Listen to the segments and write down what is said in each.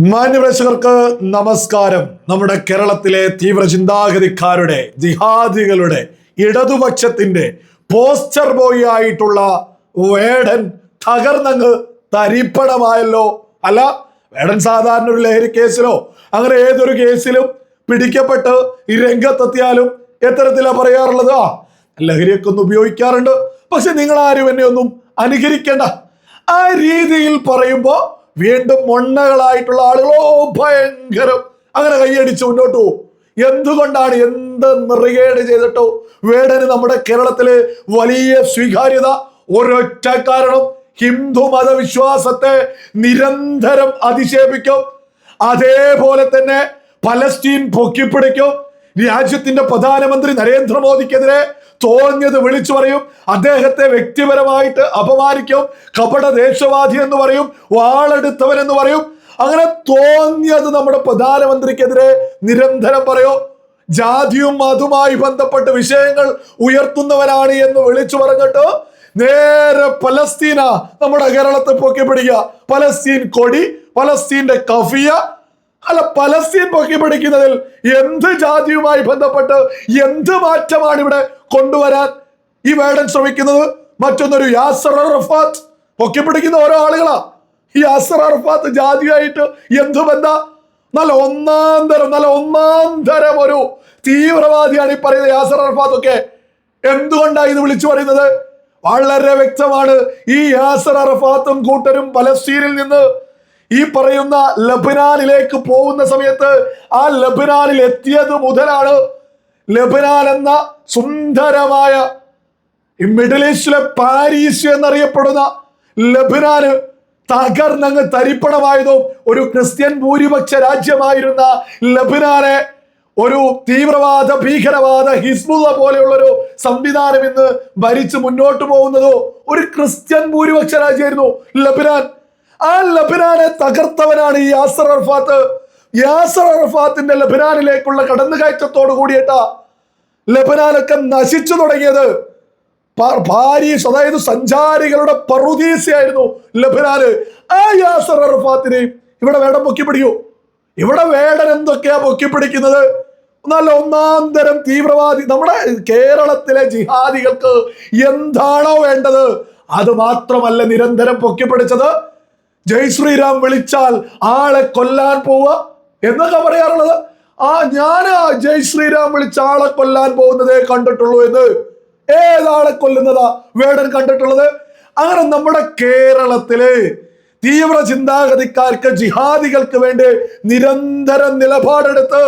മാന്യപ്രേക്ഷകർക്ക് നമസ്കാരം. നമ്മുടെ കേരളത്തിലെ തീവ്ര ചിന്താഗതിക്കാരുടെ ജിഹാദികളുടെ ഇടതുപക്ഷത്തിന്റെ പോസ്റ്റർ ബോയ് ആയിട്ടുള്ള വേടൻ തകർന്നങ്ങ് തരിപ്പണമായല്ലോ. അല്ല വേടൻ സാധാരണ ഒരു ലഹരി കേസിലോ അങ്ങനെ ഏതൊരു കേസിലും പിടിക്കപ്പെട്ട് ഈ രംഗത്തെത്തിയാലും എത്തരത്തിലാ പറയാറുള്ളത്? ആ ലഹരിയൊക്കെ ഒന്ന് ഉപയോഗിക്കാറുണ്ട്. പക്ഷെ നിങ്ങൾ ആരും എന്നെ ഒന്നും അനുകരിക്കേണ്ട. ആ രീതിയിൽ പറയുമ്പോ വീണ്ടും മൊണ്ണകളായിട്ടുള്ള ആളുകളോ ഭയങ്കരം. അങ്ങനെ കൈയടിച്ച് മുന്നോട്ട് പോകും. എന്തുകൊണ്ടാണ് എന്ത് നിറുകേട് ചെയ്തിട്ടോ? വേടന് നമ്മുടെ കേരളത്തിലെ വലിയ സ്വീകാര്യത ഒരൊറ്റ കാരണം ഹിന്ദു മതവിശ്വാസത്തെ നിരന്തരം അധിക്ഷേപിക്കും അതേപോലെ തന്നെ പലസ്തീൻ പൊക്കിപ്പിടിക്കും. രാജ്യത്തിന്റെ പ്രധാനമന്ത്രി നരേന്ദ്രമോദിക്കെതിരെ തോന്നിയത് വിളിച്ചു പറയും. അദ്ദേഹത്തെ വ്യക്തിപരമായിട്ട് അപമാനിക്കും. കപട ദേശവാദി എന്ന് പറയും. വാളെടുത്തവൻ എന്ന് പറയും. അങ്ങനെ തോന്നിയത് നമ്മുടെ പ്രധാനമന്ത്രിക്കെതിരെ നിരന്തരം പറയോ. ജാതിയും മതുമായി ബന്ധപ്പെട്ട് വിഷയങ്ങൾ ഉയർത്തുന്നവനാണ് എന്ന് വിളിച്ചു പറഞ്ഞിട്ട് നേരെ പലസ്തീന നമ്മുടെ കേരളത്തെ പൊക്കി പിടിക്കുക പലസ്തീൻ കൊടി പലസ്തീന്റെ കഫിയ അല്ല പലസ്തീൻ പൊക്കി പിടിക്കുന്നതിൽ എന്ത് ജാതിയുമായി ബന്ധപ്പെട്ട് എന്ത് മാറ്റമാണ് ഇവിടെ കൊണ്ടുവരാൻ ഈ വേടൻ ശ്രമിക്കുന്നത്? മറ്റൊന്നൊരു യാസർ റഫാത്ത് പൊക്കി പിടിക്കുന്ന ഓരോ ആളുകളാ. ഈ യാസർ അറഫാത്ത് ജാതിയായിട്ട് എന്ത് ബന്ധ? നല്ല ഒന്നാം തരം നല്ല ഒന്നാം തരം ഒരു തീവ്രവാദിയാണ് ഈ പറയുന്നത് യാസർ അറഫാത്ത് ഒക്കെ. എന്തുകൊണ്ടാണ് ഇത് വിളിച്ചു പറയുന്നത്? വളരെ വ്യക്തമാണ്. ഈ യാസർ അറഫാത്തും കൂട്ടരും പലസ്തീനിൽ നിന്ന് ഈ പറയുന്ന ലബനാനിലേക്ക് പോകുന്ന സമയത്ത് ആ ലബനാനിൽ എത്തിയത് മുതലാണ് ലബനാൻ എന്ന സുന്ദരമായ മിഡിൽ ഈസ്റ്റിലെ പാരീസ് എന്നറിയപ്പെടുന്ന ലബനാന് തകർന്നങ്ങ് തരിപ്പണമായതും ഒരു ക്രിസ്ത്യൻ ഭൂരിപക്ഷ രാജ്യമായിരുന്ന ലബനാനെ ഒരു തീവ്രവാദ ഭീകരവാദ ഹിസ്ബുള്ള പോലെയുള്ള ഒരു സംവിധാനം ഇന്ന് ഭരിച്ച് മുന്നോട്ട് പോകുന്നതോ ഒരു ക്രിസ്ത്യൻ ഭൂരിപക്ഷ രാജ്യമായിരുന്നു ലബനാൻ. ആ ലബനാനെ തകർത്തവനാണ് ഈ യാസർ അർഫാത്ത്. യാസർ അറഫാത്തിന്റെ ലബനാനിലേക്കുള്ള കടന്നുകയറ്റത്തോട് കൂടിയിട്ട ലബിനാനൊക്കെ നശിച്ചു തുടങ്ങിയത്. പാരീസ് അതായത് സഞ്ചാരികളുടെ പറുദീസയായിരുന്നു ലബനാന് ആ യാസർ അർഫാത്തിനെ ഇവിടെ വേടം പൊക്കി പിടിക്കൂ ഇവിടെ വേടൻ എന്തൊക്കെയാ പൊക്കി പിടിക്കുന്നത് നല്ല ഒന്നാം തരം തീവ്രവാദി. നമ്മുടെ കേരളത്തിലെ ജിഹാദികൾക്ക് എന്താണോ വേണ്ടത്? അത് മാത്രമല്ല നിരന്തരം പൊക്കിപ്പിടിച്ചത്. ജയ് ശ്രീരാം വിളിച്ചാൽ ആളെ കൊല്ലാൻ പോവുക എന്നൊക്കെ പറയാറുള്ളത്. ആ ഞാൻ ജയ് ശ്രീരാം വിളിച്ച ആളെ കൊല്ലാൻ പോകുന്നതേ കണ്ടിട്ടുള്ളൂ എന്ന്. ഏതാളെ കൊല്ലുന്നതാ വേടൻ കണ്ടിട്ടുള്ളത്? അങ്ങനെ നമ്മുടെ കേരളത്തിലെ തീവ്ര ചിന്താഗതിക്കാർക്ക് ജിഹാദികൾക്ക് വേണ്ടി നിരന്തരം നിലപാടെടുത്ത്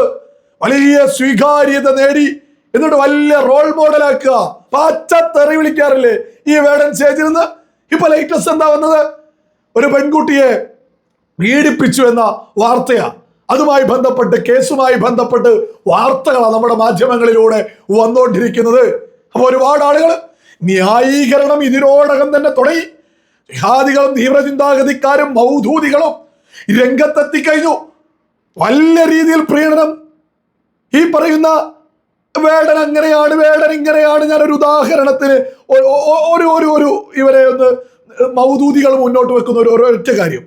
വലിയ സ്വീകാര്യത നേടി. എന്നിട്ട് വലിയ റോൾ മോഡലാക്കുക പച്ച തെറി വിളിക്കാറില്ലേ ഈ വേടൻ സ്റ്റേജിൽ നിന്ന്? ഇപ്പൊ ലേറ്റസ്റ്റ് എന്താ വന്നത്? ഒരു പെൺകുട്ടിയെ പീഡിപ്പിച്ചു എന്ന വാർത്തയാണ് അതുമായി ബന്ധപ്പെട്ട് കേസുമായി ബന്ധപ്പെട്ട് വാർത്തകളാണ് നമ്മുടെ മാധ്യമങ്ങളിലൂടെ വന്നുകൊണ്ടിരിക്കുന്നത് അപ്പോൾ ഒരുപാട് ആളുകൾ ന്യായീകരണം ഇതിനോടകം തന്നെ തുടങ്ങി. ജിഹാദികളും തീവ്രചിന്താഗതിക്കാരും മൗധൂതികളും രംഗത്തെത്തിക്കഴിഞ്ഞു. വലിയ രീതിയിൽ പ്രീണനം. ഈ പറയുന്ന വേടൻ അങ്ങനെയാണ് വേടൻ ഇങ്ങനെയാണ്. ഞാനൊരു ഉദാഹരണത്തിന് ഒരു ഒരു ഒരു ഇവരെ ഒന്ന് മൗദൂദികൾ മുന്നോട്ട് വെക്കുന്ന ഒരു ഒരൊറ്റ കാര്യം.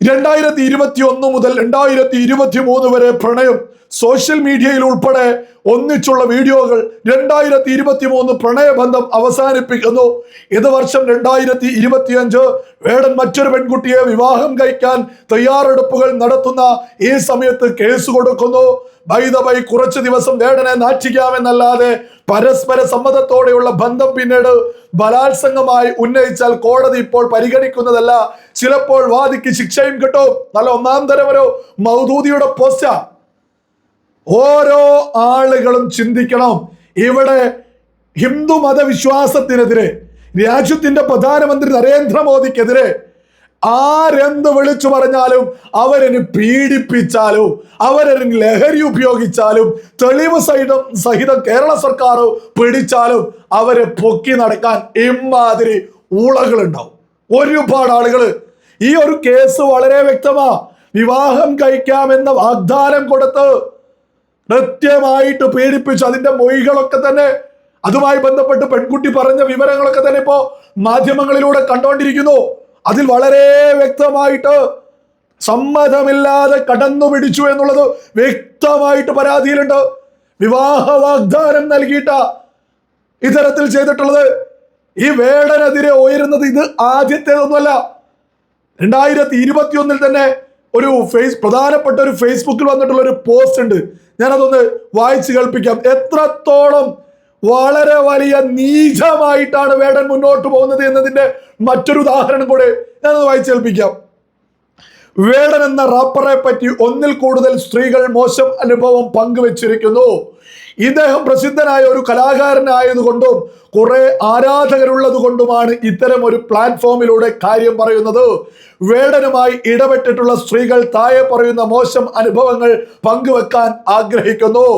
രണ്ടായിരത്തി ഇരുപത്തി ഒന്ന് മുതൽ രണ്ടായിരത്തി ഇരുപത്തി മൂന്ന് വരെ പ്രണയം സോഷ്യൽ മീഡിയയിൽ ഉൾപ്പെടെ ഒന്നിച്ചുള്ള വീഡിയോകൾ രണ്ടായിരത്തി ഇരുപത്തി മൂന്ന് പ്രണയബന്ധം അവസാനിപ്പിക്കുന്നു. ഇത് വർഷം രണ്ടായിരത്തി ഇരുപത്തിയഞ്ച് വേടൻ മറ്റൊരു പെൺകുട്ടിയെ വിവാഹം കഴിക്കാൻ തയ്യാറെടുപ്പുകൾ നടത്തുന്ന ഈ സമയത്ത് കേസ് കൊടുക്കുന്നു. ബൈതബൈ കുറച്ചു ദിവസം വേടനെ നാറ്റിക്കാമെന്നല്ലാതെ പരസ്പര സമ്മതത്തോടെയുള്ള ബന്ധം പിന്നീട് ബലാത്സംഗമായി ഉന്നയിച്ചാൽ കോടതി ഇപ്പോൾ പരിഗണിക്കുന്നതല്ല. ചിലപ്പോൾ വാദിക്ക് ശിക്ഷയും കിട്ടും. നല്ല ഒന്നാം തരം ഒരു പോസ്റ്റാ. ഓരോ ആളുകളും ചിന്തിക്കണം. ഇവിടെ ഹിന്ദു മതവിശ്വാസത്തിനെതിരെ രാജ്യത്തിന്റെ പ്രധാനമന്ത്രി നരേന്ദ്രമോദിക്കെതിരെ ആരെന്ത് വിളിച്ചു പറഞ്ഞാലും അവരിന് പീഡിപ്പിച്ചാലും അവരിന് ലഹരി ഉപയോഗിച്ചാലും തെളിവ് സഹിതം സഹിതം കേരള സർക്കാർ പിടിച്ചാലും അവരെ പൊക്കി നടക്കാൻ ഇമാതിരി ഊളകളുണ്ടാവും. ഒരുപാട് ആളുകൾ ഈ ഒരു കേസ് വളരെ വ്യക്തമാ. വിവാഹം കഴിക്കാമെന്ന വാഗ്ദാനം കൊടുത്ത് കൃത്യമായിട്ട് പീഡിപ്പിച്ചു അതിന്റെ മൊഴികളൊക്കെ തന്നെ അതുമായി ബന്ധപ്പെട്ട് പെൺകുട്ടി പറഞ്ഞ വിവരങ്ങളൊക്കെ തന്നെ ഇപ്പോ മാധ്യമങ്ങളിലൂടെ കണ്ടുകൊണ്ടിരിക്കുന്നു അതിൽ വളരെ വ്യക്തമായിട്ട് സമ്മതമില്ലാതെ കടന്നു പിടിച്ചു എന്നുള്ളത് വ്യക്തമായിട്ട് പരാതിയിലുണ്ട്. വിവാഹ വാഗ്ദാനം നൽകിയിട്ട ഇത്തരത്തിൽ ചെയ്തിട്ടുള്ളത് ഈ വേടനെതിരെ ഉയരുന്നത് ഇത് ആദ്യത്തേതൊന്നുമല്ല. രണ്ടായിരത്തി ഇരുപത്തിയൊന്നിൽ തന്നെ ഒരു ഫേസ് പ്രധാനപ്പെട്ട ഒരു ഫേസ്ബുക്കിൽ വന്നിട്ടുള്ള ഒരു പോസ്റ്റ് ഉണ്ട്. ഞാനതൊന്ന് വായിച്ചു കേൾപ്പിക്കാം. എത്രത്തോളം വളരെ വലിയ നീചമായിട്ടാണ് വേടൻ മുന്നോട്ട് പോകുന്നത് എന്നതിന്റെ മറ്റൊരു ഉദാഹരണം കൂടെ ഞാനത് വായിച്ചു കേൾപ്പിക്കാം. വേടൻ എന്ന റാപ്പറെ പറ്റി ഒന്നിൽ കൂടുതൽ സ്ത്രീകൾ മോശം അനുഭവം പങ്കുവച്ചിരിക്കുന്നു. ഇദ്ദേഹം പ്രസിദ്ധനായ ഒരു കലാകാരനായതുകൊണ്ടും കുറെ ആരാധകരുള്ളത് കൊണ്ടുമാണ് ഇത്തരം ഒരു പ്ലാറ്റ്ഫോമിലൂടെ കാര്യം പറയുന്നത്. വേടനുമായി ഇടപെട്ടിട്ടുള്ള സ്ത്രീകൾ താഴെ പറയുന്ന മോശം അനുഭവങ്ങൾ പങ്കുവെക്കാൻ ആഗ്രഹിക്കുന്നു.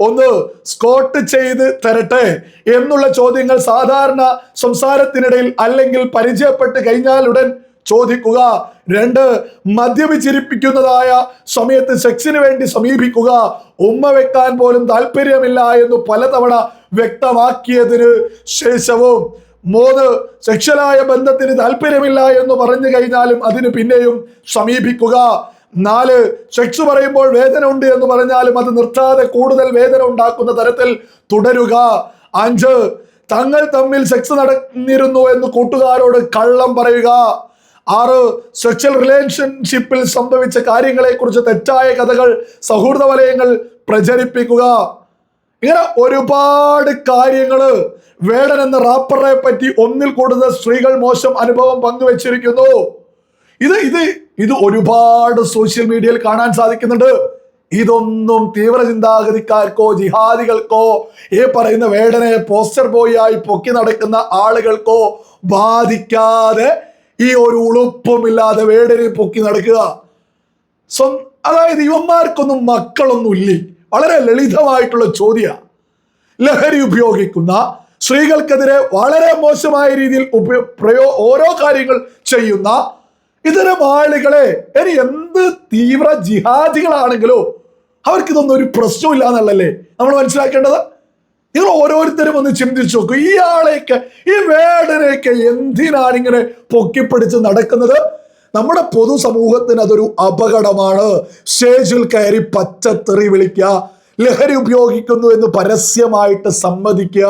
ഒന്ന് സ്കോട്ട് ചെയ്ത് തരട്ടെ എന്നുള്ള ചോദ്യങ്ങൾ സാധാരണ സംസാരത്തിനിടയിൽ അല്ലെങ്കിൽ പരിചയപ്പെട്ട് കഴിഞ്ഞാൽ ഉടൻ ചോദിക്കുക. രണ്ട് മദ്യപിച്ചിരിപ്പിക്കുന്നതായ സമയത്ത് സെക്സിന് വേണ്ടി സമീപിക്കുക. ഉമ്മ വെക്കാൻ പോലും താല്പര്യമില്ല എന്ന് പലതവണ വ്യക്തമാക്കിയതിന് ശേഷവും. മൂന്ന് സെക്ഷലായ ബന്ധത്തിന് താല്പര്യമില്ല എന്ന് പറഞ്ഞു കഴിഞ്ഞാലും അതിന് പിന്നെയും സമീപിക്കുക. നാല് സെക്സ് പറയുമ്പോൾ വേദന ഉണ്ട് എന്ന് പറഞ്ഞാലും അത് നിർത്താതെ കൂടുതൽ വേദന ഉണ്ടാക്കുന്ന തരത്തിൽ തുടരുക. അഞ്ച് തങ്ങൾ തമ്മിൽ സെക്സ് നടന്നിരുന്നു എന്ന് കൂട്ടുകാരോട് കള്ളം പറയുക. ആറ് സെക്ഷൽ റിലേഷൻഷിപ്പിൽ സംഭവിച്ച കാര്യങ്ങളെക്കുറിച്ച് തെറ്റായ കഥകൾ സൗഹൃദ വലയങ്ങൾ പ്രചരിപ്പിക്കുക. ഇങ്ങനെ ഒരുപാട് കാര്യങ്ങൾ. വേടൻ എന്ന റാപ്പറെ പറ്റി ഒന്നിൽ കൂടുതൽ സ്ത്രീകൾ മോശം അനുഭവം പങ്കുവച്ചിരിക്കുന്നു. ഇത് ഇത് ഇത് ഒരുപാട് സോഷ്യൽ മീഡിയയിൽ കാണാൻ സാധിക്കുന്നുണ്ട്. ഇതൊന്നും തീവ്ര ചിന്താഗതിക്കാർക്കോ ജിഹാദികൾക്കോ ഈ പറയുന്ന വേടനെ പോസ്റ്റർ ബോയ് ആയി പൊക്കി നടക്കുന്ന ആളുകൾക്കോ ബാധിക്കാതെ ഈ ഒരു ഉളുപ്പുമില്ലാതെ വേടനെ പൊക്കി നടക്കുക. സ്വ അതായത് ഇവന്മാർക്കൊന്നും മക്കളൊന്നും ഇല്ലേ വളരെ ലളിതമായിട്ടുള്ള ചോദ്യ. ലഹരി ഉപയോഗിക്കുന്ന സ്ത്രീകൾക്കെതിരെ വളരെ മോശമായ രീതിയിൽ ഉപയോ ഓരോ കാര്യങ്ങൾ ചെയ്യുന്ന ഇത്തരം ആളുകളെ ഇനി എന്ത് തീവ്ര ജിഹാദികളാണെങ്കിലോ അവർക്കിതൊന്നും ഒരു പ്രശ്നമില്ല എന്നുള്ളല്ലേ നമ്മൾ മനസ്സിലാക്കേണ്ടത്? നിങ്ങൾ ഓരോരുത്തരും ഒന്ന് ചിന്തിച്ചു നോക്കൂ. ഇയാളെയൊക്കെ ഈ വേടനെയൊക്കെ എന്തിനാണ് ഇങ്ങനെ പൊക്കിപ്പിടിച്ച് നടക്കുന്നത്? നമ്മുടെ പൊതുസമൂഹത്തിന് അതൊരു അപകടമാണ്. സ്റ്റേജിൽ കയറി പച്ചത്തെറി വിളിക്കുക ലഹരി ഉപയോഗിക്കുന്നു എന്ന് പരസ്യമായിട്ട് സമ്മതിക്കുക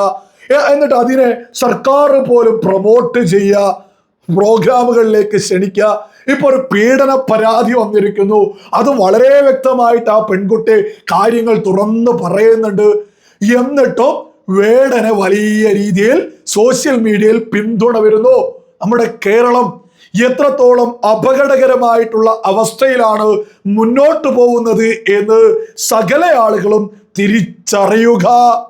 എന്നിട്ട് അതിനെ സർക്കാർ പോലും പ്രൊമോട്ട് ചെയ്യുക. പ്രോഗ്രാമുകളിലേക്ക് ക്ഷണിക്കുക. ഇപ്പൊ ഒരു പീഡന പരാതി വന്നിരിക്കുന്നു. അത് വളരെ വ്യക്തമായിട്ട് ആ പെൺകുട്ടി കാര്യങ്ങൾ തുറന്നു പറയുന്നുണ്ട്. എന്നിട്ടും വേടനെ വലിയ രീതിയിൽ സോഷ്യൽ മീഡിയയിൽ പിന്തുണ വരുന്നു. നമ്മുടെ കേരളം എത്രത്തോളം അപകടകരമായിട്ടുള്ള അവസ്ഥയിലാണ് മുന്നോട്ട് പോകുന്നത് എന്ന് സകല ആളുകളും തിരിച്ചറിയുക.